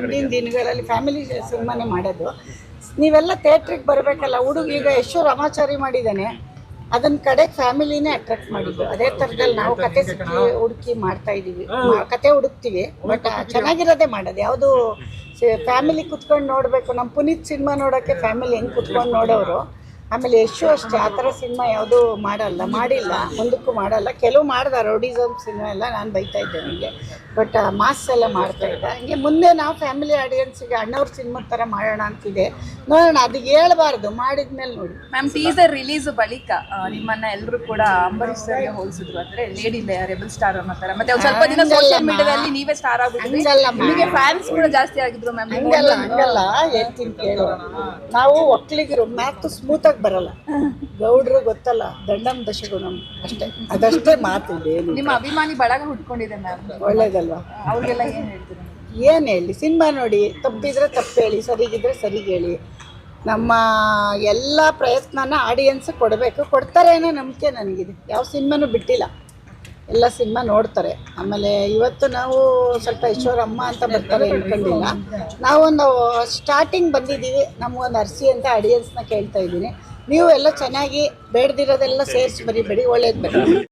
ಮುಂದಿನ ದಿನಗಳಲ್ಲಿ ಫ್ಯಾಮಿಲಿ ಸಿನಿಮಾನೇ ಮಾಡೋದು. ನೀವೆಲ್ಲ ಥಿಯೇಟ್ರಿಗೆ ಬರಬೇಕಲ್ಲ ಹುಡುಗ ಈಗ ಯಶೋ ರಾಮಾಚಾರಿ ಮಾಡಿದ್ದಾನೆ ಅದನ್ನ ಕಡೆ ಫ್ಯಾಮಿಲಿನೇ ಅಟ್ರಾಕ್ಟ್ ಮಾಡಿದ್ದು. ಅದೇ ಥರದಲ್ಲಿ ನಾವು ಕತೆ ಸಿಕ್ಕಿ ಹುಡುಕಿ ಮಾಡ್ತಾ ಇದೀವಿ. ಕತೆ ಹುಡುಕ್ತೀವಿ ಬಟ್ ಚೆನ್ನಾಗಿರೋದೇ ಮಾಡೋದು. ಯಾವುದು ಫ್ಯಾಮಿಲಿ ಕುತ್ಕೊಂಡು ನೋಡಬೇಕು. ನಮ್ಮ ಪುನೀತ್ ಸಿನಿಮಾ ನೋಡೋಕ್ಕೆ ಫ್ಯಾಮಿಲಿ ಹೆಂಗೆ ಕುತ್ಕೊಂಡು ನೋಡೋರು? ಆಮೇಲೆ ಯಶು ಅಷ್ಟೇ ಆ ಥರ ಸಿನಿಮಾ ಯಾವುದೂ ಮಾಡಲ್ಲ ಮಾಡಿಲ್ಲ ಮುಂದಕ್ಕೂ ಮಾಡಲ್ಲ. ಕೆಲವು ಮಾಡ್ದ ರೌಡಿಸಮ್ ಸಿನಿಮಾ ಎಲ್ಲ ನಾನು ಬೈತಾ ಇದ್ದೆ ನನಗೆ ಬಟ್ ಮಾಸ್ ಎಲ್ಲ ಮಾಡ್ತಾ ಇದ್ದೆ. ಹಂಗೆ ಮುಂದೆ ನಾವು ಫ್ಯಾಮಿಲಿ ಆಡಿಯನ್ಸಿಗೆ ಅಣ್ಣವ್ರ ಸಿನಿಮಾ ಥರ ಮಾಡೋಣ ಅಂತಿದೆ. ನೋಡೋಣ ಅದು ಹೇಳ್ಬಾರ್ದು ಮಾಡಿದ್ಮೇಲೆ ನೋಡಿ. ಮ್ಯಾಮ್ ಟೀಸರ್ ರಿಲೀಸ್ ಬಳಿಕ ನಿಮ್ಮನ್ನ ಎಲ್ಲರೂ ಕೂಡ ಅಂಬರೀಶ್ ಸರ್ಗೆ ಹೋಲಿಸಿದ್ರು ಅಂದ್ರೆ ಲೇಡಿ ರೆಬಲ್ ಸ್ಟಾರ್ ಅನ್ನೋ ತರ. ಮತ್ತೆ ಒಂದ್ ಸ್ವಲ್ಪ ದಿನ ಸೋಷಿಯಲ್. ಮೀಡಿಯಾದಲ್ಲಿ ನೀವೇ ಸ್ಟಾರ್ ಆಗ್ಬಿಟ್ಟಿದ್ರಿ. ನಿಮಗೆ ಫ್ಯಾನ್ಸ್ ಕೂಡ ಜಾಸ್ತಿ ಆಗಿದ್ರು ಮ್ಯಾಮ್ ಹಂಗಲ್ಲ ಹಂಗಲ್ಲ ಹೇಳ್ತೀನಿ ಕೇಳು. ನಾವು ಒಕ್ಕಲಿಗರು ಮ್ಯಾಥ್ ಸ್ಮೂತ್ ಆಗಿ ಬರಲ್ಲ. ಗೌಡ್ರು ಗೊತ್ತಲ್ಲ ದಂಡಂ ದಶಗುಣಂ ಅಷ್ಟೇ. ಅದಷ್ಟೇ ಮಾತು ನಿಮ್ಮ ಅಭಿಮಾನಿ ಬಳಗ ಹುಟ್ಕೊಂಡಿದೆ ಮ್ಯಾಮ್. ಒಳ್ಳೇದಲ್ವಾ? ಅವ್ರಿಗೆಲ್ಲ ಏನ್ ಹೇಳ್ತೀರಾ? ಏನು ಹೇಳಿ ಸಿನಿಮಾ ನೋಡಿ ತಪ್ಪಿದ್ರೆ ತಪ್ಪು ಹೇಳಿ ಸರಿಗಿದ್ರೆ ಸರಿಗೆ ಹೇಳಿ. ನಮ್ಮ ಎಲ್ಲ ಪ್ರಯತ್ನನ ಆಡಿಯನ್ಸ್ ಕೊಡಬೇಕು. ಕೊಡ್ತಾರೆ ಅನ್ನೋ ನಂಬಿಕೆ ನನಗಿದೆ. ಯಾವ ಸಿನಿಮಾನೂ ಬಿಟ್ಟಿಲ್ಲ. ಎಲ್ಲ ಸಿನಿಮಾ ನೋಡ್ತಾರೆ. ಆಮೇಲೆ ಇವತ್ತು ನಾವು ಸ್ವಲ್ಪ ಈಶ್ವರಮ್ಮ ಅಂತ ಬರ್ತಾರೆ ಅನ್ಕೊಂಡಿಲ್ಲ. ನಾವೊಂದು ಸ್ಟಾರ್ಟಿಂಗ್ ಬಂದಿದ್ದೀವಿ. ನಮಗೊಂದು ಅರ್ಸಿ ಅಂತ ಆಡಿಯನ್ಸ್ನ ಕೇಳ್ತಾ ಇದ್ದೀನಿ. ನೀವು ಎಲ್ಲ ಚೆನ್ನಾಗಿ ಬೇಡದಿರೋದೆಲ್ಲ ಸೇರಿಸಿ ಬರೀಬೇಡಿ ಒಳ್ಳೇದು ಬರೀ